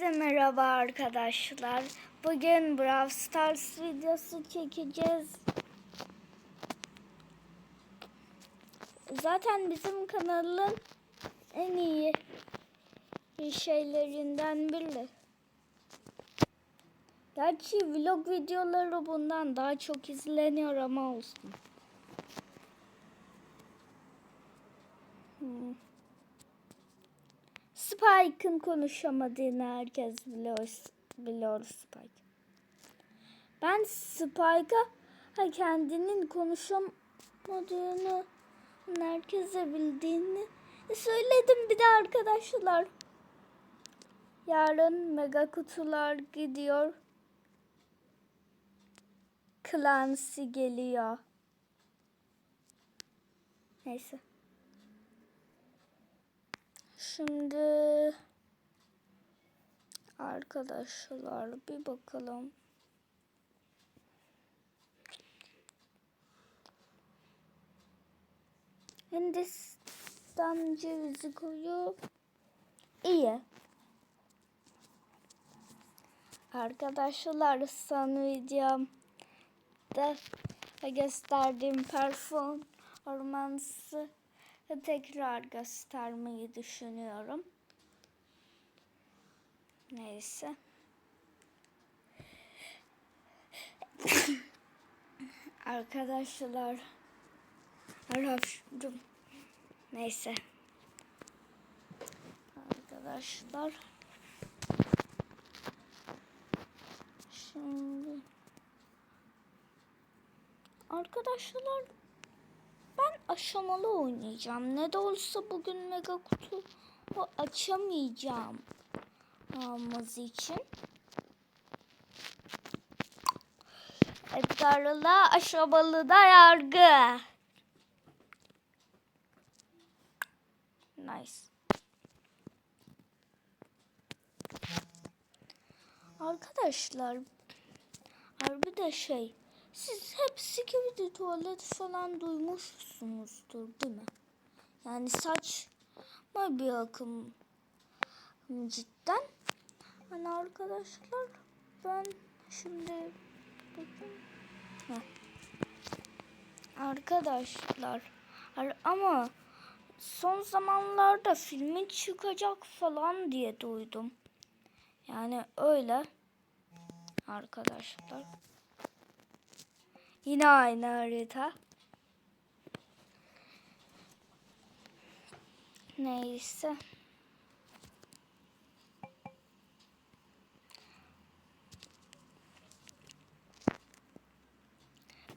Herkese merhaba arkadaşlar. Bugün Brawl Stars videosu çekeceğiz. Zaten bizim kanalın en iyi şeylerinden biri. Gerçi vlog videoları bundan daha çok izleniyor ama olsun. Spike'ın konuşamadığını herkes biliyor, biliyor Spike. Ben Spike'a kendinin konuşamadığını herkese bildiğini söyledim bir de arkadaşlar. Yarın mega kutular gidiyor. Clancy geliyor. Neyse. Şimdi arkadaşlar bir bakalım. Hindistan cevizi koyu iyi. Arkadaşlar son videomda gösterdiğim performansı tekrar göstermeyi düşünüyorum. Neyse. Arkadaşlar Arapçım. Neyse. Arkadaşlar Şimdi Arkadaşlar aşamalı oynayacağım. Ne de olsa bugün mega kutu açamayacağım. Almaz için. Edgar'la aşamalı da yargı. Nice. Arkadaşlar harbi de şey siz hep sikimde tuvalet falan duymuşsunuzdur değil mi? Yani saçma bir akım cidden. Hani arkadaşlar ben şimdi bakın. Arkadaşlar ama son zamanlarda filmin çıkacak falan diye duydum. Yani öyle arkadaşlar. Yine aynı harita. Neyse.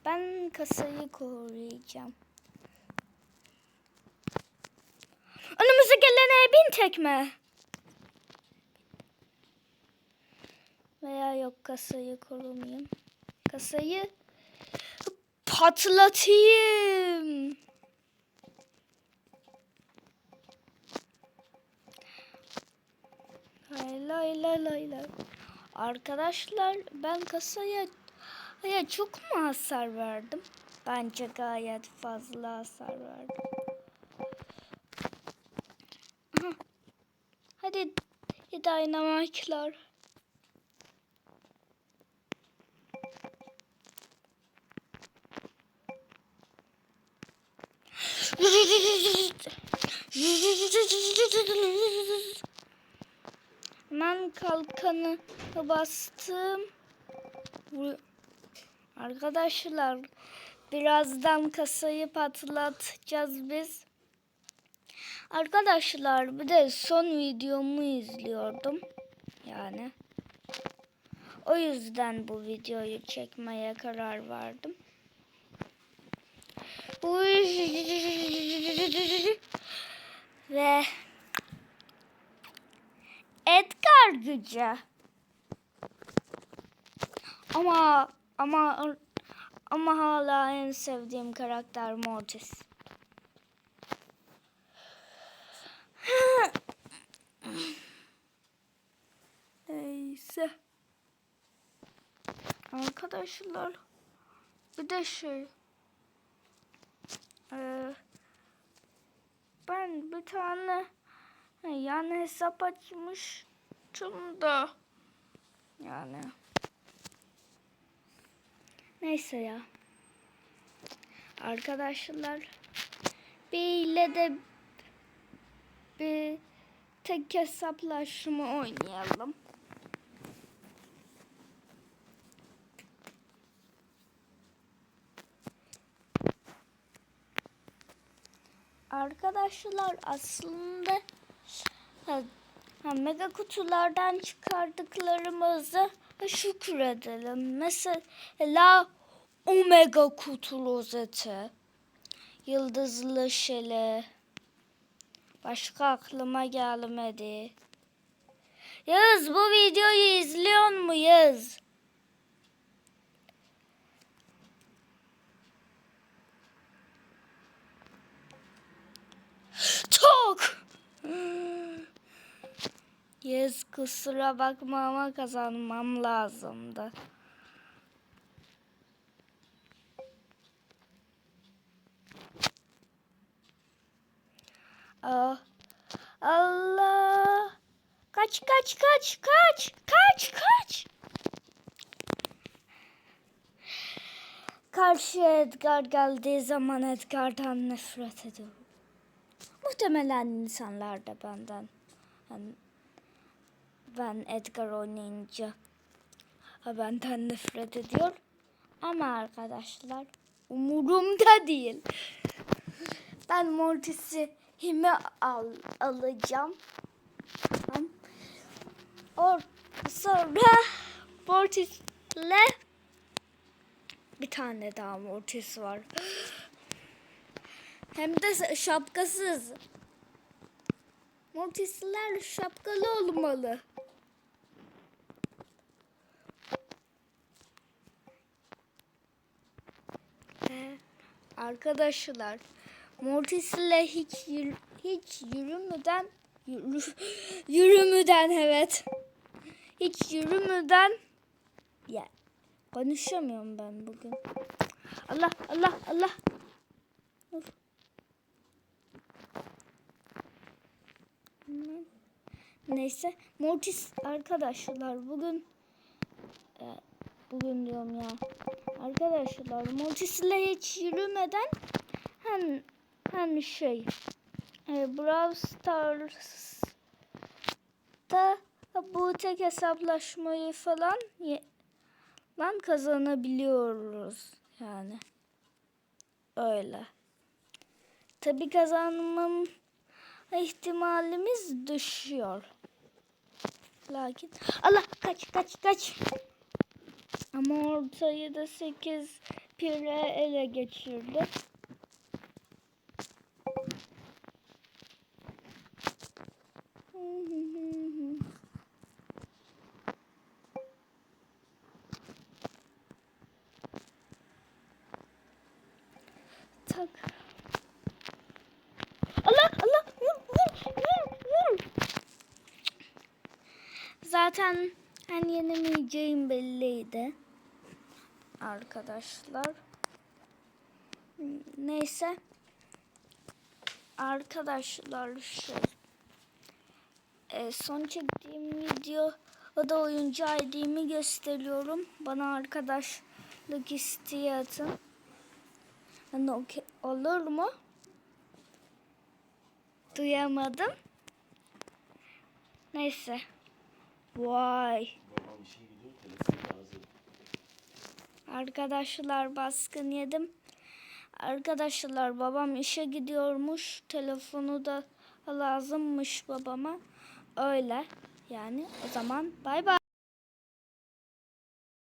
Ben kasayı koruyacağım. Önümüze gelene bin tekme. Veya yok kasayı korumayayım. Kasayı patlatayım. Lay lay lay lay. Arkadaşlar ben kasaya ya çok mu hasar verdim? Bence gayet fazla hasar verdim. Hadi dynamite'lar. Hemen kalkanı bastım. Arkadaşlar birazdan kasayı patlatacağız biz. Arkadaşlar bir de son videomu izliyordum. Yani. O yüzden bu videoyu çekmeye karar verdim. Ve Edgar gücü. Ama ama ama hala en sevdiğim karakter Mortis. Neyse. Arkadaşlar bir de şey ee, bir tane yan hesap açmış yaptım da. Yani. Neyse ya. Arkadaşlar bir ile de bir tek hesaplaşma oynayalım. Arkadaşlar aslında ha, ha, mega kutulardan çıkardıklarımızı şükredelim. Mesela omega kutu rozeti, yıldızlı şele. Başka aklıma gelmedi. Yağız bu videoyu izliyor mu Yağız? Çok. Yes kusura bakma ama kazanmam lazımdı. Ah, Allah. Kaç kaç kaç kaç kaç kaç. Karşıya Edgar geldiği zaman Edgar'dan nefret ediyorum. Muhtemelen insanlar da benden. Yani ben Edgar oynayınca benden nefret ediyor. Ama arkadaşlar umurumda değil. Ben Mortis'i hime al, alacağım. Or sonra Mortis'le bir tane daha Mortis var. Hem de şapkasız. Mortisler şapkalı olmalı. Arkadaşlar Mortis'le hiç yürü, hiç yürümeden yürü, yürümeden evet. Hiç yürümeden ya konuşamıyorum ben bugün. Allah Allah Allah. Neyse Mortis arkadaşlar bugün e, bugün diyorum ya arkadaşlar Mortis ile hiç yürümeden hem hem şey e, Brawl Stars'ta bu tek hesaplaşmayı falan lan kazanabiliyoruz yani öyle. Tabi kazanmam ihtimalimiz düşüyor. Lakin Allah kaç kaç kaç. Ama ortayı da 8 pire ele geçirdi. Tak. Allah Allah vur vur vur vur. Zaten hani yenemeyeceğim belliydi. Arkadaşlar. Neyse. Arkadaşlar şey. E, son çektiğim video o da oyuncu ID'mi gösteriyorum. Bana arkadaşlık isteği atın. Yani okey- olur mu? Duyamadım. Neyse. Vay. Babam işe gidiyor, telefon lazım. Arkadaşlar baskın yedim. Arkadaşlar babam işe gidiyormuş. Telefonu da lazımmış babama. Öyle. Yani o zaman bay bay.